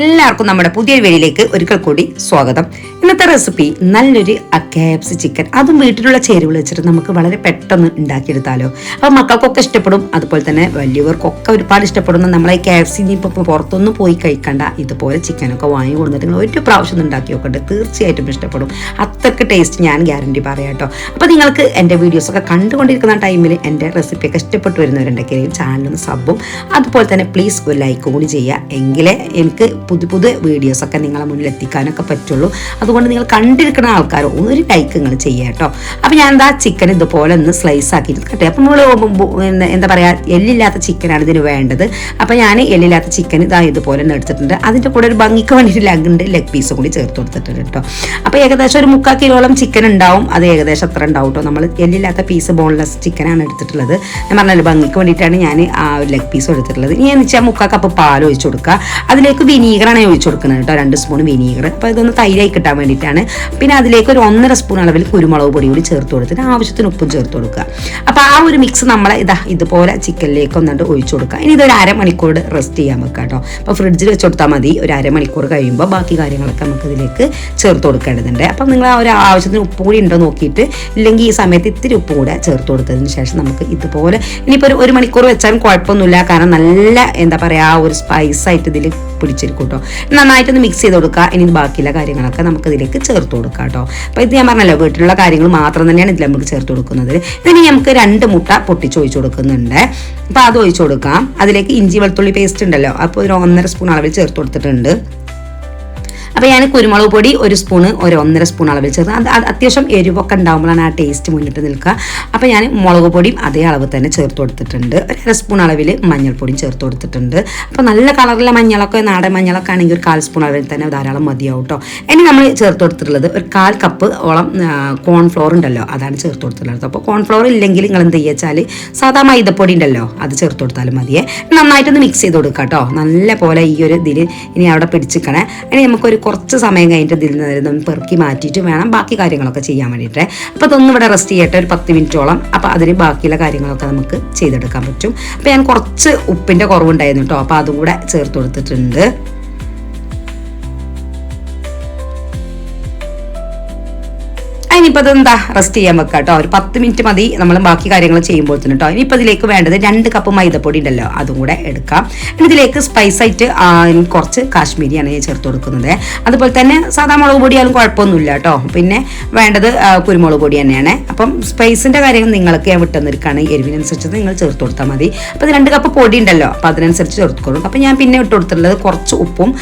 എല്ലാവർക്കും നമ്മുടെ പുതിയ വീഡിയോയിലേക്ക് ഒരിക്കൽ കൂടി സ്വാഗതം. ഇന്നത്തെ റെസിപ്പി നല്ലൊരു അക്കാപ്സ് ചിക്കൻ അതും വീട്ടിലുള്ള ചേരുവ വെച്ചിട്ട് നമുക്ക് വളരെ പെട്ടെന്ന് ഉണ്ടാക്കിയെടുത്താലോ. അപ്പോൾ മക്കൾക്കൊക്കെ ഇഷ്ടപ്പെടും. അതുപോലെ തന്നെ വലിയവർക്കൊക്കെ ഒരുപാട് ഇഷ്ടപ്പെടുന്ന നമ്മളെ കാപ്സി ഇപ്പോൾ പുറത്തൊന്നും പോയി കഴിക്കണ്ട. ഇതുപോലെ ചിക്കനൊക്കെ വാങ്ങി കൊടുത്തിട്ട് നിങ്ങൾ ഒരു പ്രാവശ്യം ഉണ്ടാക്കി നോക്കട്ടെ. തീർച്ചയായിട്ടും ഇഷ്ടപ്പെടും. അത്രയ്ക്ക് ടേസ്റ്റ് ഞാൻ ഗ്യാരണ്ടി പറയാം കേട്ടോ. അപ്പോൾ നിങ്ങൾക്ക് എന്റെ വീഡിയോസൊക്കെ കണ്ടുകൊണ്ടിരിക്കുന്ന ടൈമിൽ എന്റെ റെസിപ്പിയൊക്കെ ഇഷ്ടപ്പെട്ടു വരുന്നവരുണ്ടെങ്കിൽ ചാനലൊന്ന് സബും അതുപോലെ തന്നെ പ്ലീസ് ഒരു ലൈക്ക് കൂടി ചെയ്യുക. എങ്കിലേ എനിക്ക് പുതിയ പുതിയ വീഡിയോസൊക്കെ നിങ്ങളെ മുന്നിൽ എത്തിക്കാനൊക്കെ പറ്റുള്ളൂ. അതുകൊണ്ട് നിങ്ങൾ കണ്ടിരിക്കുന്ന ആൾക്കാർ ഒരു ലൈക്ക് നിങ്ങൾ ചെയ്യുക കേട്ടോ. അപ്പോൾ ഞാൻ എന്താ ചിക്കൻ ഇതുപോലെ ഒന്ന് സ്ലൈസ് ആക്കിയിട്ട് കട്ടെ അപ്പം നമ്മൾ എന്താ പറയുക എല്ലില്ലാത്ത ചിക്കനാണ് ഇതിന് വേണ്ടത്. അപ്പോൾ ഞാൻ എല്ലില്ലാത്ത ചിക്കൻ ഇതാ ഇതുപോലെ തന്നെ എടുത്തിട്ടുണ്ട്. അതിന്റെ കൂടെ ഒരു ഭംഗിക്ക് വേണ്ടിയിട്ട് ലെഗ് ഉണ്ട് ലെഗ് പീസ് കൂടി ചേർത്ത് കൊടുത്തിട്ടുണ്ട് കേട്ടോ. അപ്പോൾ ഏകദേശം ഒരു മുക്കാൽ കിലോളം ചിക്കൻ ഉണ്ടാവും. അത് ഏകദേശം അത്ര ഉണ്ടാവും കേട്ടോ. നമ്മൾ എല്ലില്ലാത്ത പീസ് ബോൺലെസ് ചിക്കനാണ് എടുത്തിട്ടുള്ളത്. ഞാൻ പറഞ്ഞല്ലോ ഭംഗിക്ക് വേണ്ടിയിട്ടാണ് ഞാൻ ആ ഒരു ലെഗ് പീസ് എടുത്തിട്ടുള്ളത്. ഇനി എന്ന് വെച്ചാൽ മുക്കാൽ കപ്പ് പാൽ ഒഴിച്ചു കൊടുക്കുക. അതിലേക്ക് വിനീഗറാണ് ഒഴിച്ചു കൊടുക്കുന്നത് കേട്ടോ. രണ്ട് സ്പൂൺ വിനീഗർ അപ്പോൾ ഇതൊന്ന് തൈരായി കിട്ടാൻ വേണ്ടിയിട്ടാണ്. പിന്നെ അതിലേക്ക് ഒരു ഒന്നര സ്പൂൺ അളവിൽ കുരുമുളക് പൊടി കൂടി ചേർത്ത് കൊടുത്തിട്ട് ആവശ്യത്തിന് ഉപ്പും ചേർത്ത് കൊടുക്കുക. അപ്പോൾ ആ ഒരു മിക്സ് നമ്മൾ ഇതാ ഇതുപോലെ ചിക്കനിലേക്ക് ഒന്നിട്ട് ഒഴിച്ചു കൊടുക്കുക. ഇനി ഇതൊരു അരമണിക്കൂർ റെസ്റ്റ് ചെയ്യാൻ വെക്കുക കേട്ടോ. അപ്പോൾ ഫ്രിഡ്ജിൽ വെച്ച് കൊടുത്താൽ മതി. ഒരു അരമണിക്കൂർ കഴിയുമ്പോൾ ബാക്കി കാര്യങ്ങളൊക്കെ നമുക്ക് ഇതിലേക്ക് ചേർത്ത് കൊടുക്കേണ്ടതുണ്ട്. അപ്പം നിങ്ങൾ ആ ഒരു ആവശ്യത്തിന് ഉപ്പ് കൂടി ഉണ്ടോ നോക്കിയിട്ട് ഇല്ലെങ്കിൽ ഈ സമയത്ത് ഇത്തിരി ഉപ്പ് കൂടെ ചേർത്ത് കൊടുത്തതിന് ശേഷം നമുക്ക് ഇതുപോലെ ഇനിയിപ്പോൾ ഒരു ഒരു മണിക്കൂർ വെച്ചാലും കുഴപ്പമൊന്നുമില്ല. കാരണം നല്ല എന്താ പറയുക ആ ഒരു സ്പൈസായിട്ട് ഇതിൽ പിടിച്ചിരിക്കും കേട്ടോ. നന്നായിട്ടൊന്ന് മിക്സ് ചെയ്ത് കൊടുക്കുക. ഇനി ബാക്കിയുള്ള കാര്യങ്ങളൊക്കെ നമുക്ക് ഇതിലേക്ക് ചേർത്ത് കൊടുക്കുക കേട്ടോ. അപ്പോൾ ഇത് ഞാൻ പറഞ്ഞല്ലോ വീട്ടിലുള്ള കാര്യങ്ങൾ മാത്രം തന്നെയാണ് ഇതിൽ നമുക്ക് ചേർത്ത് കൊടുക്കുന്നത്. ഇതിന് നമുക്ക് രണ്ട് മുട്ട പൊട്ടിച്ച് ഒഴിച്ച് കൊടുക്കുന്നുണ്ട്. അപ്പോൾ അത് ഒഴിച്ച് കൊടുക്കാം. അതിലേക്ക് ഇഞ്ചി വെളുത്തുള്ളി പേസ്റ്റ് ഉണ്ടല്ലോ അപ്പോൾ ഒരു ഒന്നര സ്പൂൺ അളവിൽ ചേർത്ത് കൊടുത്തിട്ടുണ്ട്. അപ്പോൾ ഞാൻ കുരുമുളക് പൊടി ഒരു സ്പൂണ് ഒരു ഒന്നര സ്പൂൺ അളവിൽ ചേർത്ത് അത് അത് അത്യാവശ്യം എരിവൊക്കെ ഉണ്ടാകുമ്പോഴാണ് ആ ടേസ്റ്റ് മുന്നിട്ട് നിൽക്കുക. അപ്പോൾ ഞാൻ മുളക് പൊടിയും അതേ അളവ് തന്നെ ചേർത്ത് കൊടുത്തിട്ടുണ്ട്. ഒരു അര സ്പൂൺ അളവിൽ മഞ്ഞൾപ്പൊടിയും ചേർത്ത് കൊടുത്തിട്ടുണ്ട്. അപ്പോൾ നല്ല കളറിലെ മഞ്ഞളൊക്കെ നാടൻ മഞ്ഞളൊക്കെ ആണെങ്കിൽ ഒരു കാൽ സ്പൂൺ അളവിൽ തന്നെ ധാരാളം മതിയാവും കേട്ടോ ഇനി നമ്മൾ ചേർത്ത് കൊടുത്തിട്ടുള്ളത് ഒരു കാൽ കപ്പ് ഓളം കോൺഫ്ലോർ ഉണ്ടല്ലോ അതാണ് ചേർത്ത് കൊടുത്തിട്ടുള്ളത്. അപ്പോൾ കോൺഫ്ലോർ ഇല്ലെങ്കിൽ നിങ്ങൾ എന്ത് ചെയ്യുക സാധാ മൈദപ്പൊടി ഉണ്ടല്ലോ അത് ചേർത്ത് കൊടുത്താലും മതിയേ. നന്നായിട്ടൊന്ന് മിക്സ് ചെയ്ത് കൊടുക്കുക കേട്ടോ നല്ല പോലെ ഈ ഒരു ഇതിൽ ഇനി അവിടെ പിടിച്ചിക്കണേ. ഇനി നമുക്കൊരു കുറച്ച് സമയം കഴിഞ്ഞിട്ട് ഇതിൽ നിന്ന് പെറുക്കി മാറ്റിയിട്ട് വേണം ബാക്കി കാര്യങ്ങളൊക്കെ ചെയ്യാൻ വേണ്ടിയിട്ട്. അപ്പോൾ അതൊന്നും ഇവിടെ റെസ്റ്റ് ചെയ്യട്ടെ ഒരു പത്ത് മിനിറ്റോളം. അപ്പോൾ അതിന് ബാക്കിയുള്ള കാര്യങ്ങളൊക്കെ നമുക്ക് ചെയ്തെടുക്കാൻ പറ്റും. അപ്പോൾ ഞാൻ കുറച്ച് ഉപ്പിന്റെ കുറവുണ്ടായിരുന്നു കേട്ടോ അപ്പോൾ അതും കൂടെ ചേർത്ത് കൊടുത്തിട്ടുണ്ട്. ഇനിയിപ്പോൾ അതെന്താ റെസ്റ്റ് ചെയ്യാൻ വെക്കാം കേട്ടോ ഒരു പത്ത് മിനിറ്റ് മതി നമ്മൾ ബാക്കി കാര്യങ്ങൾ ചെയ്യുമ്പോൾ തന്നെ കേട്ടോ ഇനിയിപ്പോൾ ഇതിലേക്ക് വേണ്ടത് രണ്ട് കപ്പ് മൈദപ്പൊടി ഉണ്ടല്ലോ അതും കൂടെ എടുക്കാം. പിന്നെ ഇതിലേക്ക് സ്പൈസ് ആയിട്ട് കുറച്ച് കാശ്മീരിയാണ് ഞാൻ ചേർത്ത് കൊടുക്കുന്നത്. അതുപോലെ തന്നെ സാധാ മുളക് പൊടിയാലും കുഴപ്പമൊന്നുമില്ല കേട്ടോ പിന്നെ വേണ്ടത് കുരുമുളക് പൊടി തന്നെയാണ്. അപ്പം സ്പൈസിന്റെ കാര്യങ്ങൾ നിങ്ങൾക്ക് ഞാൻ വിട്ടെന്നിരിക്കുകയാണ് എരിവിനനുസരിച്ച് നിങ്ങൾ ചേർത്ത് കൊടുത്താൽ മതി. അപ്പോൾ രണ്ട് കപ്പ് പൊടി ഉണ്ടല്ലോ അപ്പോൾ അതിനനുസരിച്ച് ചേർത്ത് കൊടുക്കും. അപ്പോൾ ഞാൻ പിന്നെ ഇട്ട് കൊടുത്തിട്ടുള്ളത് കുറച്ച് ഉപ്പും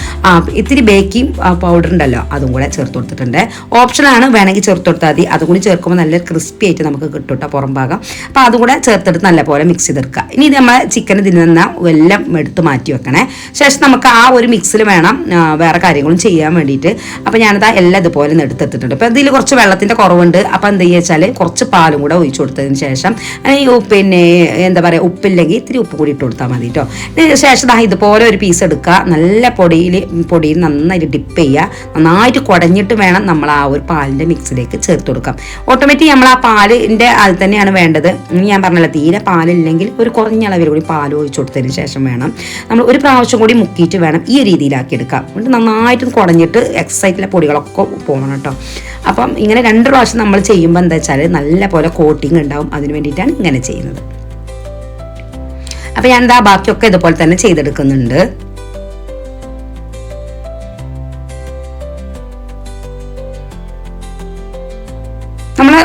ഇത്തിരി ബേക്കിംഗ് പൗഡർ ഉണ്ടല്ലോ അതും കൂടെ ചേർത്ത് കൊടുത്തിട്ടുണ്ട്. ഓപ്ഷനാണ് വേണമെങ്കിൽ ചേർത്ത് കൊടുത്താൽ മതി. അതും കൂടി ചേർക്കുമ്പോൾ നല്ല ക്രിസ്പി ആയിട്ട് നമുക്ക് കിട്ടും കേട്ടോ പുറം ഭാഗം. അപ്പോൾ അതും കൂടെ ചേർത്തെടുത്ത് നല്ലപോലെ മിക്സ് ചെയ്തെടുക്കുക. ഇനി നമ്മൾ ചിക്കൻ ഇതിൽ നിന്ന് എല്ലാം എടുത്ത് മാറ്റി വെക്കണേ. ശേഷം നമുക്ക് ആ ഒരു മിക്സിൽ വേണം വേറെ കാര്യങ്ങളും ചെയ്യാൻ വേണ്ടിയിട്ട്. അപ്പോൾ ഞാനത് എല്ലാം ഇതുപോലെ എടുത്തെടുത്തിട്ടുണ്ട്. അപ്പോൾ ഇതിൽ കുറച്ച് വെള്ളത്തിന്റെ കുറവുണ്ട്. അപ്പോൾ എന്ത് വെച്ചാൽ കുറച്ച് പാലും കൂടെ ഒഴിച്ചു കൊടുത്തതിന് ശേഷം ഈ പിന്നെ എന്താ പറയുക ഉപ്പില്ലെങ്കിൽ ഇത്തിരി ഉപ്പ് കൂടി ഇട്ട് കൊടുത്താൽ മതി കേട്ടോ. ശേഷം ദാ ഇതുപോലെ ഒരു പീസ് എടുക്കുക. നല്ല പൊടിയിൽ പൊടിയിൽ നന്നായിട്ട് ഡിപ്പ് ചെയ്യുക. നന്നായിട്ട് കുടഞ്ഞിട്ട് വേണം നമ്മൾ ആ ഒരു പാലിന്റെ മിക്സിലേക്ക് ചേർത്ത് കൊടുക്കാം. ഓട്ടോമാറ്റിക് നമ്മൾ ആ പാലിന്റെ അത് തന്നെയാണ് വേണ്ടത്. ഞാൻ പറഞ്ഞല്ലോ തീരെ പാലില്ലെങ്കിൽ ഒരു കുറഞ്ഞ അളവിൽ കൂടി പാൽ ഒഴിച്ചു കൊടുത്തതിന് ശേഷം വേണം. നമ്മൾ ഒരു പ്രാവശ്യം കൂടി മുക്കിയിട്ട് വേണം ഈ രീതിയിലാക്കി എടുക്കാം. എന്നിട്ട് നന്നായിട്ട് കുറഞ്ഞിട്ട് എക്സൈറ്റിലെ പൊടികളൊക്കെ പോകണം കേട്ടോ. അപ്പം ഇങ്ങനെ രണ്ട് പ്രാവശ്യം നമ്മൾ ചെയ്യുമ്പോൾ എന്താ വെച്ചാൽ നല്ല പോലെ കോട്ടിങ് ഉണ്ടാവും. അതിന് വേണ്ടിയിട്ടാണ് ഇങ്ങനെ ചെയ്യുന്നത്. അപ്പം ഞാൻ എന്താ ബാക്കിയൊക്കെ ഇതുപോലെ തന്നെ ചെയ്തെടുക്കുന്നുണ്ട്.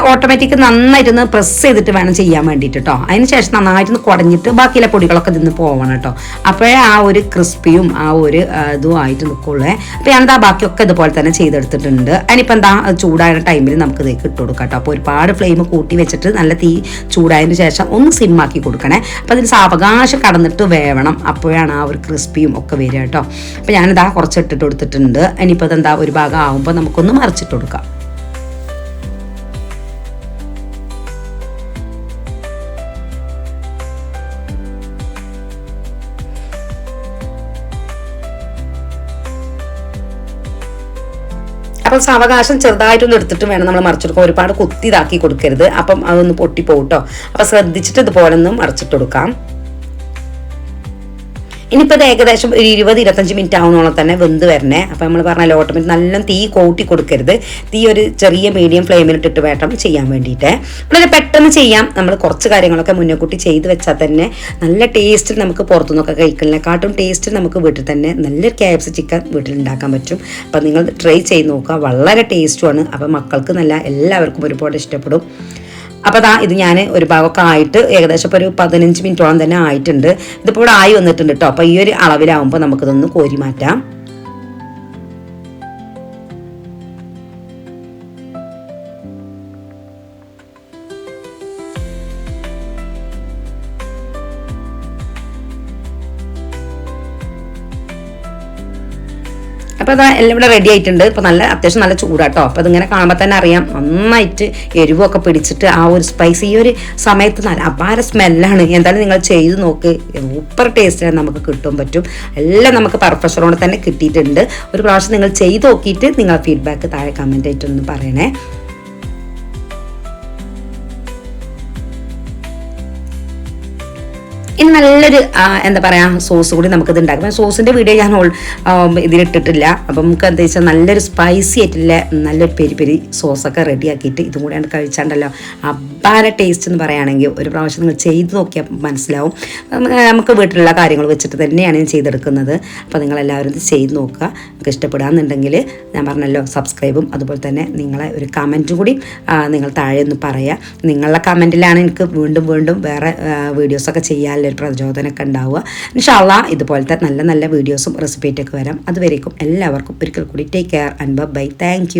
ഓട്ടോമാറ്റിക് നന്നായിട്ടൊന്ന് പ്രസ് ചെയ്തിട്ട് വേണം ചെയ്യാൻ വേണ്ടിയിട്ട് കേട്ടോ അതിന് ശേഷം നന്നായിട്ടൊന്ന് കുടഞ്ഞിട്ട് ബാക്കിയുള്ള പൊടികളൊക്കെ നിന്ന് പോകണം കേട്ടോ അപ്പോഴേ ആ ഒരു ക്രിസ്പിയും ആ ഒരു ഇതും ആയിട്ട് നിൽക്കുള്ളൂ അപ്പോൾ ഞാനത് ആ ബാക്കിയൊക്കെ ഇതുപോലെ തന്നെ ചെയ്തെടുത്തിട്ടുണ്ട്. അതിനിപ്പോൾ എന്താ ചൂടായ ടൈമിൽ നമുക്ക് ഇതേക്ക് ഇട്ട് കൊടുക്കാം കേട്ടോ അപ്പോൾ ഒരുപാട് ഫ്ലെയിം കൂട്ടി വെച്ചിട്ട് നല്ല തീ ചൂടായതിന് ശേഷം ഒന്ന് സിമ്മാക്കി കൊടുക്കണേ. അപ്പോൾ അതിന് സാവകാശം കടന്നിട്ട് വേവണം. അപ്പോഴാണ് ആ ഒരു ക്രിസ്പിയും ഒക്കെ വരിക കേട്ടോ അപ്പോൾ ഞാനിതാ കുറച്ച് ഇട്ടിട്ട് കൊടുത്തിട്ടുണ്ട്. ഇനിയിപ്പോൾ അതെന്താ ഒരു ഭാഗം ആകുമ്പോൾ നമുക്കൊന്ന് മറിച്ചിട്ട് കൊടുക്കാം. അപ്പം സാവകാശം ചെറുതായിട്ടൊന്ന് എടുത്തിട്ട് വേണം നമ്മൾ മറിച്ചെടുക്കാൻ. ഒരുപാട് കുത്തി ഇതാക്കി കൊടുക്കരുത്. അപ്പം അതൊന്ന് പൊട്ടിപ്പോട്ടോ അപ്പം ശ്രദ്ധിച്ചിട്ട് ഇതുപോലെ ഒന്ന് മറിച്ചിട്ട് കൊടുക്കാം. ഇനിയിപ്പോൾ ഏകദേശം ഒരു ഇരുപത് ഇരുപത്തഞ്ച് മിനിറ്റ് ആവുന്നോളം തന്നെ വെന്ത് വരണേ. അപ്പോൾ നമ്മൾ പറഞ്ഞാൽ ഓട്ടോമാറ്റിക് നല്ല തീ കൂട്ടി കൊടുക്കരുത്. തീ ഒരു ചെറിയ മീഡിയം ഫ്ലെയിമിൽ ഇട്ടിട്ട് വേണം ചെയ്യാൻ വേണ്ടിയിട്ട്. വളരെ പെട്ടെന്ന് ചെയ്യാം. നമ്മൾ കുറച്ച് കാര്യങ്ങളൊക്കെ മുന്നേ കൂട്ടി ചെയ്ത് വെച്ചാൽ തന്നെ നല്ല ടേസ്റ്റിൽ നമുക്ക് പുറത്തുനിന്നൊക്കെ കഴിക്കുന്നതിനെക്കാട്ടും ടേസ്റ്റിൽ നമുക്ക് വീട്ടിൽ തന്നെ നല്ല ക്യാബ്സ് ചിക്കൻ വീട്ടിൽ ഉണ്ടാക്കാൻ പറ്റും. അപ്പോൾ നിങ്ങൾ ട്രൈ ചെയ്ത് നോക്കുക. വളരെ ടേസ്റ്റുമാണ് അപ്പോൾ മക്കൾക്ക് നല്ല എല്ലാവർക്കും ഒരുപാട് ഇഷ്ടപ്പെടും. അപ്പോൾ അതാ ഇത് ഞാൻ ഒരു ഭാഗമൊക്കെ ആയിട്ട് ഏകദേശം ഇപ്പോൾ ഒരു പതിനഞ്ച് മിനിറ്റോളം തന്നെ ആയിട്ടുണ്ട്. ഇതിപ്പോൾ ഇവിടെ ആയി വന്നിട്ടുണ്ട് കേട്ടോ അപ്പോൾ ഈ ഒരു അളവിലാവുമ്പോൾ നമുക്കിതൊന്ന് കോരി മാറ്റാം. അപ്പോൾ അതാ എല്ലാം ഇവിടെ റെഡി ആയിട്ടുണ്ട്. ഇപ്പോൾ നല്ല അത്യാവശ്യം നല്ല ചൂടാട്ടോ. അപ്പോൾ അതിങ്ങനെ കാണുമ്പോൾ തന്നെ അറിയാം. നന്നായിട്ട് എരിവൊക്കെ പിടിച്ചിട്ട് ആ ഒരു സ്പൈസ് ഈ ഒരു സമയത്ത് നല്ല അപാര സ്മെല്ലാണ് എന്തായാലും നിങ്ങൾ ചെയ്ത് നോക്ക്. സൂപ്പർ ടേസ്റ്റിലാണ് നമുക്ക് കിട്ടും പറ്റും. എല്ലാം നമുക്ക് പെർഫെക്ഷനോടെ തന്നെ കിട്ടിയിട്ടുണ്ട്. ഒരു പ്രാവശ്യം നിങ്ങൾ ചെയ്ത് നോക്കിയിട്ട് നിങ്ങൾ ഫീഡ്ബാക്ക് താഴെ കമന്റ് ആയിട്ടൊന്ന് പറയണേ. ഇനി നല്ലൊരു എന്താ പറയുക സോസ് കൂടി നമുക്കിത് ഉണ്ടാക്കാം. സോസിന്റെ വീഡിയോ ഞാൻ ഓൾ ഇതിലിട്ടിട്ടില്ല. അപ്പം നമുക്ക് എന്താ വെച്ചാൽ നല്ലൊരു സ്പൈസി ആയിട്ടുള്ള നല്ലൊരു പെരി പെരി സോസൊക്കെ റെഡിയാക്കിയിട്ട് ഇതും കൂടെ കഴിച്ചാണ്ടല്ലോ. അപ്പാര ടേസ്റ്റ് എന്ന് പറയുകയാണെങ്കിൽ ഒരു പ്രാവശ്യം നിങ്ങൾ ചെയ്ത് നോക്കിയാൽ മനസ്സിലാവും. നമുക്ക് വീട്ടിലുള്ള കാര്യങ്ങൾ വെച്ചിട്ട് തന്നെയാണ് ഞാൻ ചെയ്തെടുക്കുന്നത്. അപ്പോൾ നിങ്ങളെല്ലാവരും ഇത് ചെയ്ത് നോക്കുക. നിങ്ങൾക്ക് ഇഷ്ടപ്പെടാമെന്നുണ്ടെങ്കിൽ ഞാൻ പറഞ്ഞല്ലോ സബ്സ്ക്രൈബും അതുപോലെ തന്നെ നിങ്ങളെ ഒരു കമന്റും കൂടി നിങ്ങൾ താഴെ ഒന്ന് പറയുക നിങ്ങളുടെ കമന്റിലാണ് എനിക്ക് വീണ്ടും വീണ്ടും വേറെ വീഡിയോസൊക്കെ ചെയ്യാനുള്ള ഒരു പ്രചോദനമൊക്കെ ഉണ്ടാവുക. ഇൻഷാല്ല ഇതുപോലത്തെ നല്ല നല്ല വീഡിയോസും റെസിപ്പിയൊക്കെ വരാം. അതുവരേക്കും എല്ലാവർക്കും ഒരിക്കൽ കൂടി take care and bye thank